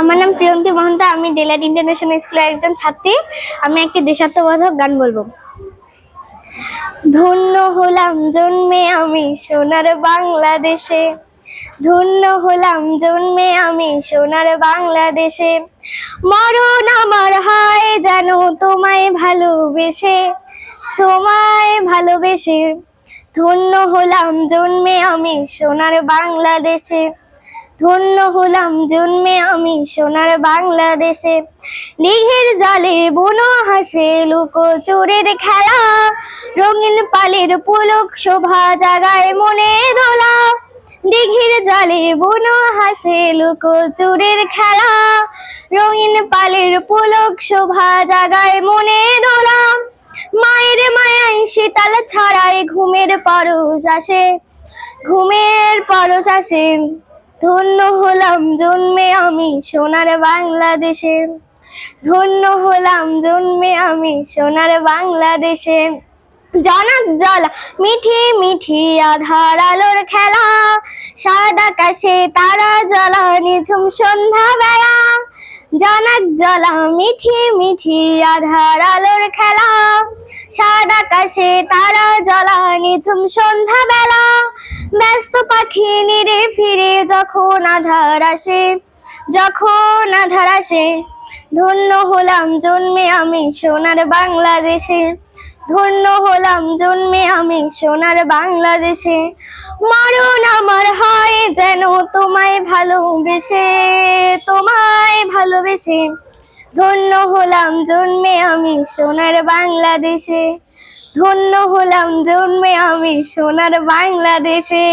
আমার নাম প্রিয়ন্তী মহন্ত, আমি ডেলাইট ইন্টারন্যাশনাল স্কুলের একজন ছাত্রী। আমি একটি দেশাত্মবোধক গান বলব। ধন্য হলাম জন্মে আমি সোনার বাংলাদেশে। ধন্য হলাম জন্মে আমি সোনার বাংলাদেশে। মরণ আমার হয় জানো তোমায় ভালোবেসে তোমায় ভালোবেসে। ধন্য হলাম জন্মে আমি সোনার বাংলাদেশে। ধন্য হলাম জন্মে আমি সোনার বাংলাদেশে। দিঘের জলে বুনো হাসে লুকো চোরের খেলা। রঙিন পালের পুলক শোভা জাগায় মনে দোলা দিঘির জলে বুনো হাসে লুকো চোরের খেলা। রঙিন পালের পুলক শোভা জাগায় মনে দোলা মায়ের মায়ায় শীতল ছাড়ায় ঘুমের পরশ আসে। ঘুমের পরশ আসে। ধন্য হলাম জন্মে আমি সোনার বাংলাদেশে। ধন্য হলাম জন্মে আমি সোনার বাংলাদেশে। জনক জল, মিঠি মিঠি আধার আলোর খেলা। সাদা কাশে তারা জ্বলা, নিঝুম সন্ধ্যা বেলা। জনক জলা, মিঠি মিঠি আধার আলোর খেলা। সাদা কাশে তারা জ্বলা নিঝুম সন্ধ্যা বেলা ব্যস্ত পাখি নিরে ফিরে যখন আধার আসে, যখন আধার আসে, ধন্য হলাম জন্মে আমি সোনার বাংলাদেশে, ধন্য হলাম জন্মে আমি সোনার বাংলাদেশে। মরণ আমার হয় যেন তোমায় ভালোবেসে তোমায় ভালোবেসে। ধন্য হলাম জন্মে আমি সোনার বাংলাদেশে। ধন্য হলাম জন্মে আমি সোনার বাংলাদেশে।